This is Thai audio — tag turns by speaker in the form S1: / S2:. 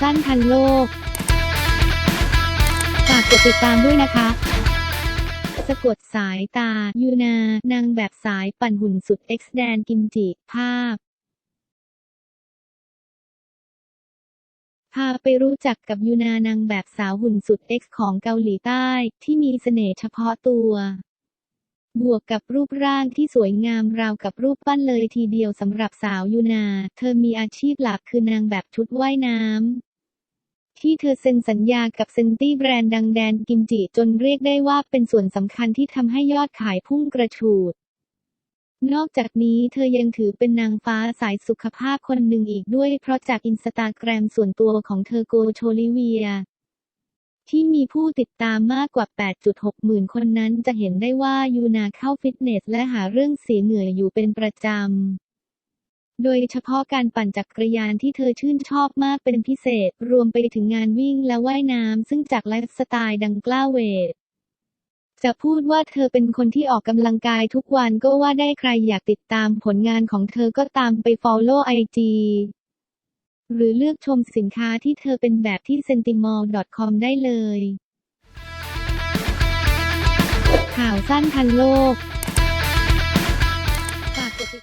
S1: สั้นทันโลก ฝากกดติดตามด้วยนะคะ สะกดสายตา ยูนา นางแบบสายปั่นหุ่นสุดเอ็กซ์แดนกิมจิ ภาพ พาไปรู้จักกับยูนานางแบบสาวหุ่นสุดเอ็กซ์ของเกาหลีใต้ ที่มีเสน่ห์เฉพาะตัว บวกกับรูปร่างที่สวยงามราวกับรูปปั้นเลยทีเดียวสำหรับสาวยูนา เธอมีอาชีพหลักคือนางแบบชุดว่ายน้ำ ที่เธอเซ็นสัญญากับเซนตี้แบรนด์ดังแดนกิมจิจนเรียกได้ว่าเป็นส่วนสำคัญที่ทำให้ยอดขายพุ่งกระฉูด นอกจากนี้เธอยังถือเป็นนางฟ้าสายสุขภาพคนหนึ่งอีกด้วยเพราะจากอินสตาแกรมส่วนตัวของเธอโกโชลิเวีย ที่มีผู้ติดตามมากกว่า 8.6 หมื่นคนนั้นจะเห็นได้ว่ายูนาเข้าฟิตเนสและหาเรื่องเสียเหงื่ออยู่เป็นประจำโดยเฉพาะการปั่นจักรยานที่เธอชื่นชอบมากเป็นพิเศษ รวมไปถึงงานวิ่งและว่ายน้ำซึ่งจากไลฟ์สไตล์ดังกล้าเวท จะพูดว่าเธอเป็นคนที่ออกกำลังกายทุกวันก็ว่าได้ใครอยากติดตามผลงานของเธอก็ตามไป follow IG หรือเลือกชมสินค้าที่เธอเป็นแบบที่ sentimall.com ได้เลย ข่าวสั้นทันโลก